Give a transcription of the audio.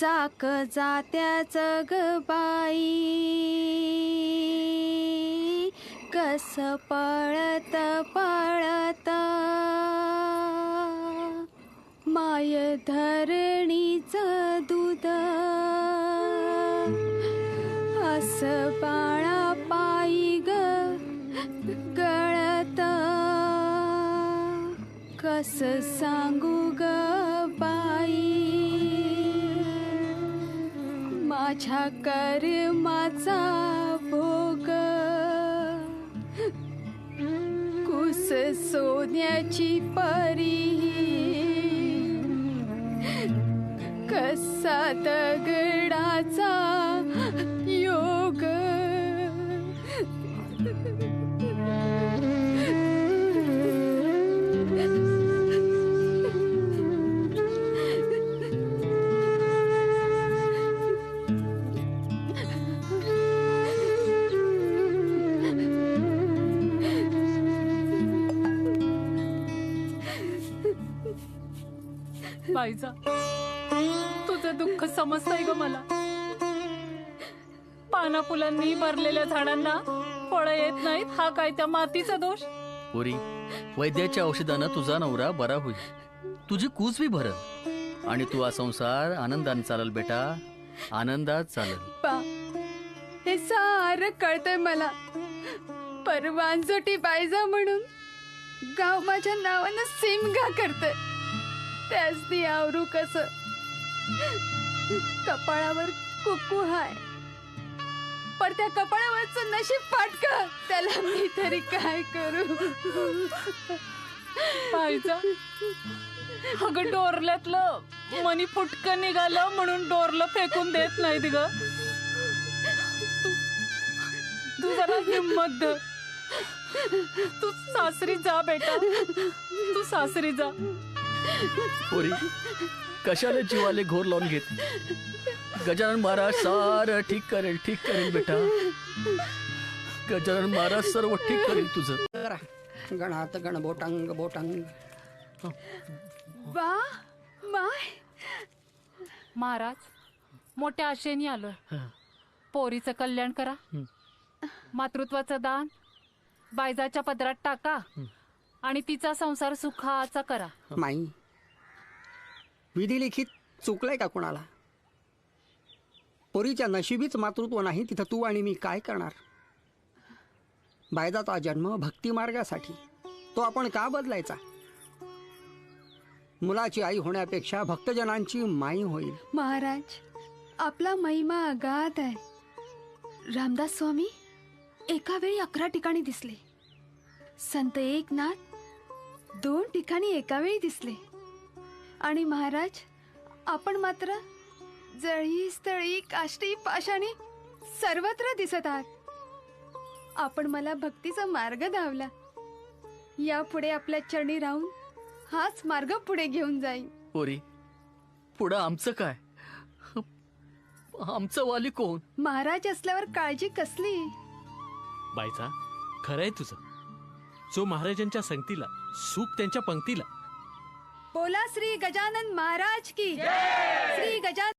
चाक जात्याच ग by cos पळत पळत. माय धरणीच दूध. अस बाळा पायी ग. गळत कस सांगू ग बाई? माझ्या कर्माचा भोग. कुस सोन्याची परी? कसा दगड बाईचा. तुझं दुःख समजतंय ग मला. पाना फुलांनी भरलेल्या झाडांना फळं येत नाहीत हा काय त्या मातीचा दोष? पोरी वैद्याच्या औषधानं तुझा नवरा बरा होईल. तुझी कूच बी भरल. आणि तू हा संसार आनंदाने चालल बेटा. आनंदात चालल. हे सारं कळतंय मला. परवानजोटी पाहिजे म्हणून गाव माझ्या नावानं सिमगा करतय. त्याच ती आवरू कस? कपाळावर कुकू हाय. पण त्या कपाळावरच नशीब फाटक. त्याला मी तरी काय करू? पाहिजा. अगं डोरल्यातलं मनी फुटकं निघालं म्हणून डोरलं फेकून देत नाहीत ग. तू जरा हिंमत धर तू सासरी जा बेटा. तू सासरी जा. पोरी कशाला जीवाले घोर लावून घेत? गजानन महाराज सार ठीक करेल ठीक करेल बेटा. गजानन महाराज सर्व ठीक करेल तुझं. गणात गणबोटांग बोटांग वा माय. महाराज मोठ्या आशेने आलोय. पोरीचं कल्याण करा. मातृत्वाचं दान. बायजाच्या पदरात टाका. आणि तिचा संसार सुखाचा करा. माई विधिलिखित चुकलंय का कोणाला? पोरीच्या नशिबीच मातृत्व नाही तिथं तू आणि मी काय करणार? बायदाचा जन्म भक्ती मार्गासाठी. तो आपण का बदलायचा? मुलाची आई होण्यापेक्षा भक्तजनांची माई होईल. महाराज आपला महिमा अगाध आहे. रामदास स्वामी एका वेळी अकरा ठिकाणी दिसले. संत एकनाथ दोन ठिकाणी एका वेळी दिसले. आणि महाराज आपण मात्र जळी स्थळी काष्टी पाषाणी सर्वत्र दिसत आहात. आपण मला भक्तीचा मार्ग धावला. यापुढे आपल्या चरणी राहून हाच मार्ग पुढे घेऊन जाईन. पोरी पुढं आमचं काय? आमचं वाली कोण? महाराज असल्यावर काळजी कसली? बायचा खरंय तुझं. जो महाराजांच्या संगतीला सुख त्यांच्या पंक्तीला. बोला श्री गजानन महाराज की. श्री गजानन